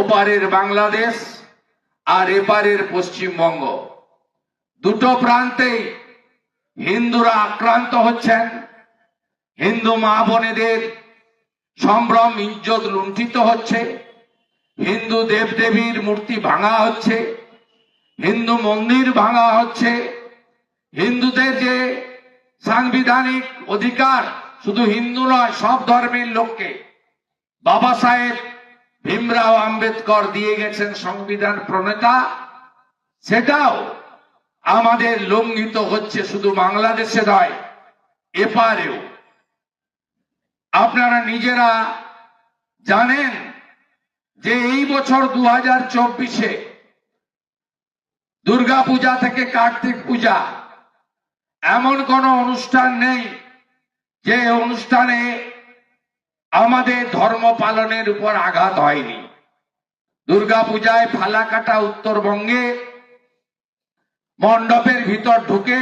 ওপারের বাংলাদেশ আর এপারের পশ্চিমবঙ্গ। দুটো প্রান্তেই হিন্দুরা আক্রান্ত হচ্ছেন। হিন্দু মা বোনেদের সম্ভ্রম ইজ্জত লুণ্ঠিত হচ্ছে। হিন্দু দেবদেবীর মূর্তি ভাঙা হচ্ছে। হিন্দু মন্দির ভাঙা হচ্ছে। হিন্দুদের যে সাংবিধানিক অধিকার শুধু হিন্দু নয়, সব ধর্মের লোককে, বাবা সাহেব ভীমরাও আম্বেদকর দিয়ে গেছেন সংবিধান প্রণেতা। সেটাও আমাদের লঙ্ঘিত হচ্ছে শুধু বাংলাদেশে নয়, এপারেও। আপনারা নিজেরা জানেন যে এই বছর দু হাজার চব্বিশে দুর্গা পূজা থেকে কার্তিক পূজা, এমন কোন অনুষ্ঠান নেই যে অনুষ্ঠানে আমাদের ধর্ম পালনের উপর আঘাত হয়নি। দুর্গা পূজায় ফালাকাটা উত্তরবঙ্গে মণ্ডপের ভিতর ঢুকে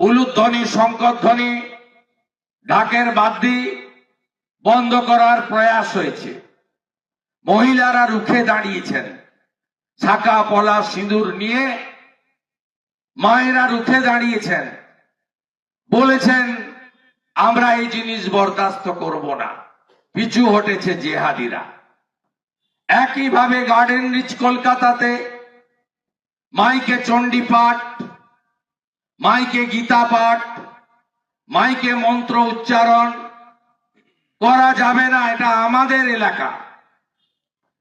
উলুধ্বনি, শঙ্করধ্বনি, ঢাকের বাদ্যি বন্ধ করার প্রয়াস হয়েছে। মহিলারা রুখে দাঁড়িয়েছেন। শাখা, পলা, সিঁদুর নিয়ে মায়েরা রুখে দাঁড়িয়েছেন। বলেছেন আমরা এই জিনিস বরদাস্ত করব না। পিছু হটেছে জেহাদিরা। একইভাবে গার্ডেন রিচ কলকাতাতে মাইকে চণ্ডী পাঠ, মাইকে গীতা পাঠ, মাইকে মন্ত্র উচ্চারণ করা যাবে না, এটা আমাদের এলাকা।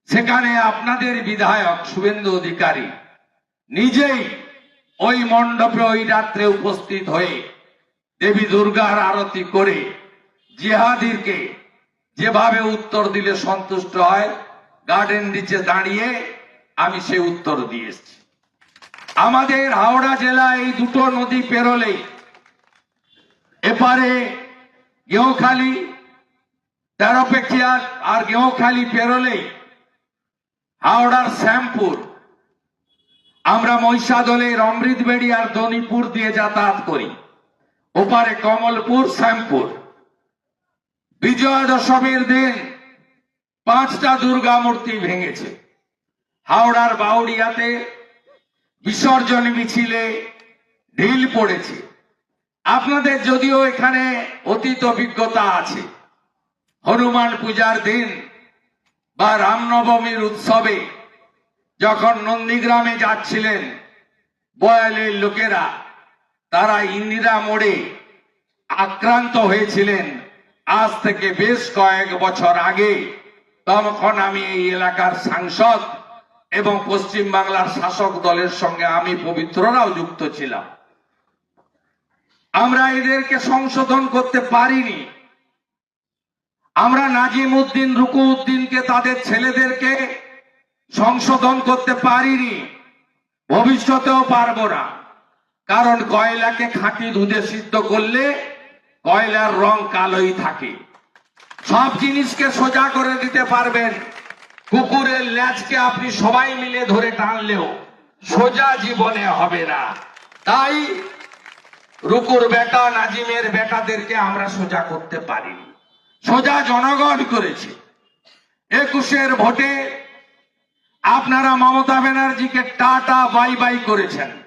সেখানে আপনাদের বিধায়ক শুভেন্দু অধিকারী নিজেই ওই মণ্ডপে ওই রাত্রে উপস্থিত হয়ে দেবী দুর্গার আরতি করে জিহাদিরকে যেভাবে উত্তর দিলে সন্তুষ্ট হয় গার্ডেন নিচে দাঁড়িয়ে আমি সে উত্তর দিয়ে এসেছি। আমাদের হাওড়া জেলা এই দুটো নদী পেরোলেই এপারে গেঁওখালি তেরোপেখিয়ার আর গেঁওখালি পেরোলেই হাওড়ার শ্যামপুর। আমরা মহিষাদলের অমৃতবেড়ি আর দনিপুর দিয়ে যাতায়াত করি। ওপারে কমলপুর, শ্যামপুর। বিজয়া দশমীর দিন পাঁচটা দুর্গা মূর্তি ভেঙেছে। হাওড়ার বাউরিয়াতে বিসর্জন মিছিলে ঢিল পড়েছে। আপনাদের যদিও এখানে অতীত অভিজ্ঞতা আছে, হনুমান পূজার দিন বা রামনবমীর উৎসবে যখন নন্দীগ্রামে যাচ্ছিলেন বয়ালের লোকেরা তারা ইন্দিরা মোড়ে আক্রান্ত হয়েছিলেন। আজ থেকে বেশ কয়েক বছর আগে তখন আমি এই এলাকার সাংসদ এবং পশ্চিম বাংলার শাসক দলের সঙ্গে আমি পবিত্ররাও যুক্ত ছিলাম। আমরা এদেরকে সংশোধন করতে পারিনি। আমরা নাজিম উদ্দিন রুকু উদ্দিনকে তাদের ছেলেদেরকে সংশোধন করতে পারিনি। ভবিষ্যতেও পারব না। কারণ কয়লাকে খাঁটি দুধে সিদ্ধ করলে কয়লার রং কালোই থাকে। সব জিনিসকে সোজা করে দিতে পারবেন। কুকুরের ল্যাজকে আপনি সবাই মিলে ধরে টানলেও সোজা জীবনে হবে না। তাই রুকুর বেটা, নাজিমের বেটাদেরকে আমরা সোজা করতে পারিনি। সোজা জনগণ করেছে। একুশের ভোটে আপনারা মমতা ব্যানার্জিকে টাটা বাই বাই করেছেন।